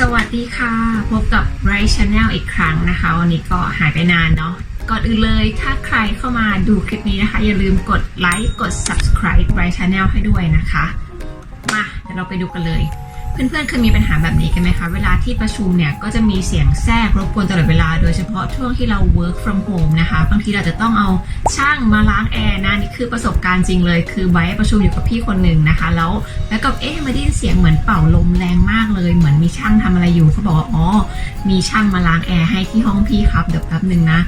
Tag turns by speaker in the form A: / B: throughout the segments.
A: สวัสดีค่ะ พบกับ Bright Channel อีกครั้งนะคะ วันนี้ก็หายไปนานเนาะก่อนอื่นเลยถ้าใครเข้ามาดูคลิปนี้นะคะ อย่าลืมกดไลค์กด subscribe Bright Channel ให้ด้วยนะคะ มาเดี๋ยวเราไปดูกันเลย เพื่อนๆเคยมีปัญหาแบบนี้กันไหมคะ เวลาที่ประชุมเนี่ยก็จะมีเสียงแทรกรบกวนตลอดเวลา โดยเฉพาะช่วงที่เรา work from home นะคะ บางทีเราจะต้องเอาช่างมาล้างแอร์นะ นี่คือประสบการณ์จริงเลย คือไว้ประชุมอยู่กับพี่คนหนึ่งนะคะ แล้วแล้วก็เอ๊ะมาได้ยินเสียงเหมือนเป่าลมแรงมากเลย เหมือนมีช่างทำอะไรอยู่เขาบอกว่าอ๋อมีช่างมาล้างแอร์ให้ที่ห้องพี่ครับเดี๋ยวแป๊บหนึ่งนะ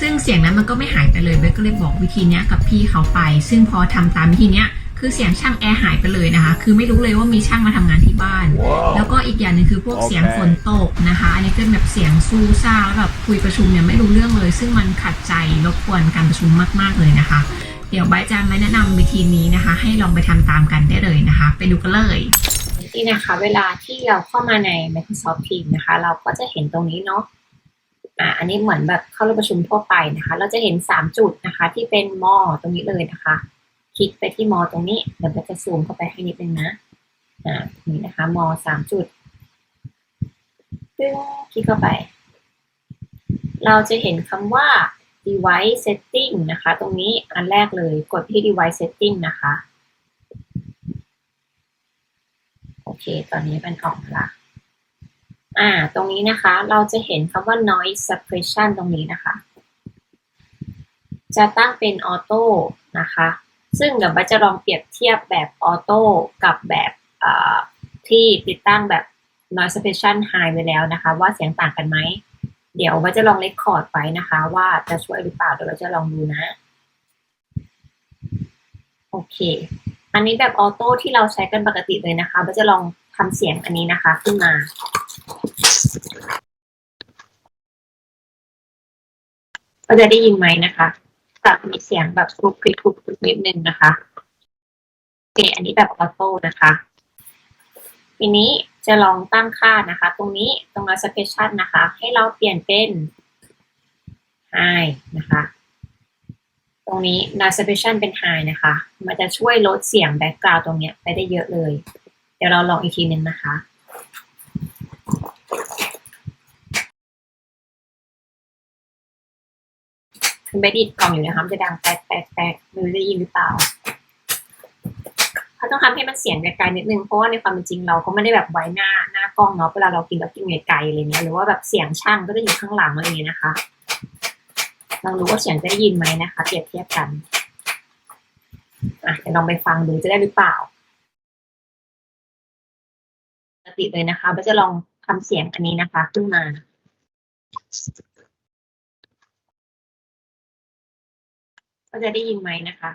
A: ซึ่งเสียงนั้นมันก็ไม่หายไปเลยเบสก็เลยบอกวิธีนี้กับพี่เขาไป ซึ่งพอทำตามวิธีนี้ย คือเสียงช่างแอร์หายไปเลยนะคะ คือไม่รู้เลยว่ามีช่างมาทำงานที่บ้าน แล้วก็อีกอย่างหนึ่งคือพวก
B: โอเค
A: เสียงฝนตกนะคะ อันนี้เป็นแบบเสียงซูซ่าแล้วแบบคุยประชุมเนี่ยไม่รู้เรื่องเลย ซึ่งมันขัดใจรบกวนการประชุมมากๆเลยนะคะ เดี๋ยวใบร์ทจะมาแนะนำวิธีนี้นะคะ ให้ลองไปทำตามกันได้เลยนะคะ ไปดูกันเลยนี่นะคะ เวลาที่เราเข้ามาใน Microsoft Teams นะคะ เราก็จะเห็นตรงนี้เนาะอ่าอันนี้เหมือนแบบเข้าร่วมประชุมทั่วไปนะคะ เราจะเห็น 3 จุดนะคะ ที่เป็นมอตรงนี้เลยนะคะค ลิกไปที่มอตรงนี้เดี๋ยวเราจะซูมเข้าไปให้นิดนึงนะอ่านี้นะคะมอสามจุดซึ่งคลิกเข้าไป เราจะเห็นคำว่า device setting นะคะ ตรงนี้อันแรกเลยกดที่ device setting นะคะ โอเค ตอนนี้มันออกมาละอ่า ตรงนี้นะคะ เราจะเห็นคำว่า noise suppression ตรงนี้นะคะ จะตั้งเป็นออโต้นะคะ ซึ่งเดี๋ยวบัสจะลองเปรียบเทียบแบบออโต้กับแบบที่ติดตั้งแบบ noise suppression high ไว้แล้วนะคะ ว่าเสียงต่างกันไหม เดี๋ยวบัสจะลองเลคคอร์ดไว้นะคะ ว่าจะช่วยหรือเปล่าเดี๋ยวเราจะลองดูนะ โอเค อันนี้แบบออโต้ที่เราใช้กันปกติเลยนะคะบัสจะลองทำเสียงอันนี้นะคะขึ้นมาก็จะได้ยินไหมนะคะ มีเสียงแบบกรุบกริบกรุบกริบนิดนึงนะคะโอเคอันนี้แบบออโต้นะคะทีนี้จะลองตั้งค่านะคะ ตรงนี้ตรง notification นะคะ ให้เราเปลี่ยนเป็น high นะคะ ตรงนี้ notification เป็น high นะคะ มันจะช่วยลดเสียง background ตรงเนี้ยไปได้เยอะเลย เดี๋ยวเราลองอีกทีนึงนะคะ คุณเบสดิดกล่องอยู่นะคะมันจะดังแตกแตกแตกไม่รู้ได้ยินหรือเปล่าเขาต้องทำให้มันเสียงไกลๆนิดนึงเพราะว่าในความเป็นจริงเราก็ไม่ได้แบบไว้หน้าหน้ากล้องเนาะเวลาเรากินเรากินไกลๆอะไรเงี้ยหรือว่าแบบเสียงช่างก็จะอยู่ข้างหลังอะไรเงี้ยนะคะลองดูว่าเสียงจะได้ยินไหมนะคะเปรียบเทียบกันอะเดี๋ยวลองไปฟังดูจะได้หรือเปล่าปกติเลยนะคะก็จะลองทำเสียงอันนี้นะคะ ขึ้นมา ก็จะได้ยินไหมนะคะ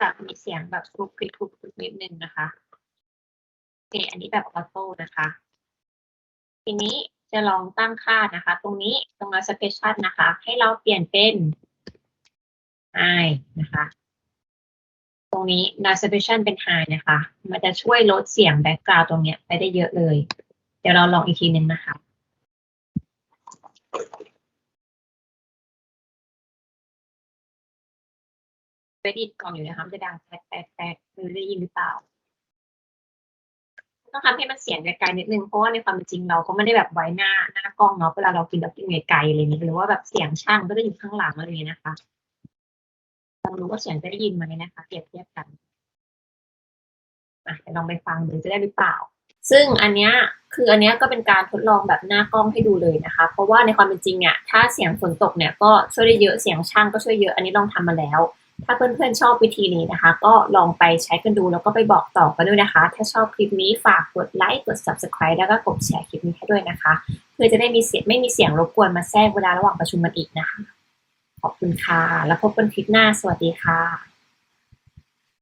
A: กับมีเสียงแบบกรุบกริบกรุบกริบนิดนึงนะคะโอเคอันนี้แบบออโต้นะคะ ทีนี้จะลองตั้งค่านะคะ ตรงนี้ตรง notification นะคะ ให้เราเปลี่ยนเป็น high นะคะ ตรงนี้ notification เป็น high นะคะ มันจะช่วยลดเสียง background ตรงเนี้ยไปได้เยอะเลย เดี๋ยวเราลองอีกทีหนึ่งนะคะ เบสดิดกล่องอยู่นะคะมันจะดังแตกแตกแตกไม่รู้ได้ยินหรือเปล่า ต้องทำให้มันเสียงไกลๆนิดนึงเพราะว่าในความจริงเราก็ไม่ได้แบบไว้หน้าหน้ากล้องเนาะเวลาเรากินเรากินไกลๆอะไรนี้หรือว่าแบบเสียงช่างก็จะอยู่ข้างหลังอะไรอย่างนี้นะคะลองดูว่าเสียงจะได้ยินไหมนะคะเปรียบเทียบกันอะลองไปฟังดูจะได้หรือเปล่า ซึ่งอันเนี้ยคืออันเนี้ยก็เป็นการทดลองแบบหน้ากล้องให้ดูเลยนะคะ เพราะว่าในความเป็นจริงอะถ้าเสียงฝนตกเนี่ยก็ช่วยได้เยอะเสียงช่างก็ช่วยเยอะอันนี้ลองทำมาแล้ว ถ้าเพื่อนๆชอบวิธีนี้นะคะ ก็ลองไปใช้กันดูแล้วก็ไปบอกต่อกันด้วยนะคะ ถ้าชอบคลิปนี้ฝากกดไลค์กด subscribe แล้วก็กดแชร์คลิปนี้ให้ด้วยนะคะ เพื่อจะได้มีเสียงไม่มีเสียงรบกวนมาแทรกเวลาระหว่างประชุมมันอีกนะคะ ขอบคุณค่ะ แล้วพบกันคลิปหน้าสวัสดีค่ะ